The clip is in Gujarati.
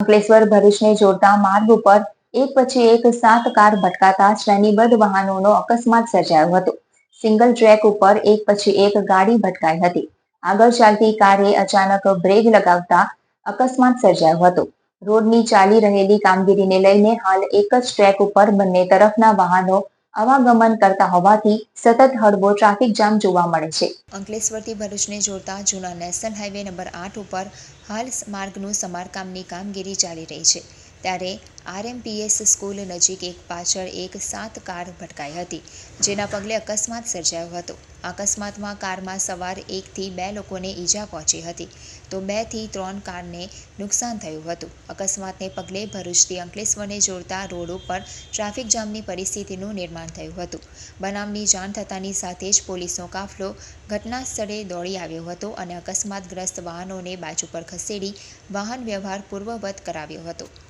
અંકલેશ્વર ભરૂચને જોડતા માર્ગ ઉપર એક પછી એક સાત કાર ભટકાતા શ્રેણીબદ્ધ વાહનોનો અકસ્માત સર્જાયો હતો. સિંગલ ટ્રેક ઉપર એક પછી એક ગાડી ભટકાઈ હતી. આગળ ચાલતી કારે અચાનક બ્રેક લગાવતા અકસ્માત સર્જાયો હતો. રોડની ચાલી રહેલી કામગીરીને લઈને હાલ એક જ ટ્રેક ઉપર બંને તરફના વાહનો આવાગમન કરતા હોવાથી સતત હળવો ટ્રાફિક જામ જોવા મળે છે. અંકલેશ્વરથી ભરૂચને જોડતા જૂના નેશનલ હાઈવે નંબર આઠ ઉપર હાલ માર્ગનું સમારકામની કામગીરી ચાલી રહી છે. ત્યારે આરએમપીએસ સ્કૂલ નજીક એક પાછળ એક સાત કાર ભટકાઈ હતી, જેના પગલે અકસ્માત સર્જાયો હતો. અકસ્માતમાં કારમાં સવાર એકથી બે લોકોને ઈજા પહોંચી હતી, તો બેથી ત્રણ કારને નુકસાન થયું હતું. અકસ્માતને પગલે ભરૂચથી અંકલેશ્વરને જોડતા રોડ ઉપર ટ્રાફિક જામની પરિસ્થિતિનું નિર્માણ થયું હતું. બનાવની જાણ થતાની સાથે જ પોલીસનો કાફલો ઘટના સ્થળે દોડી આવ્યો હતો અને અકસ્માતગ્રસ્ત વાહનોને બાજુ પર ખસેડી વાહન વ્યવહાર પૂર્વવત કરાવ્યો હતો.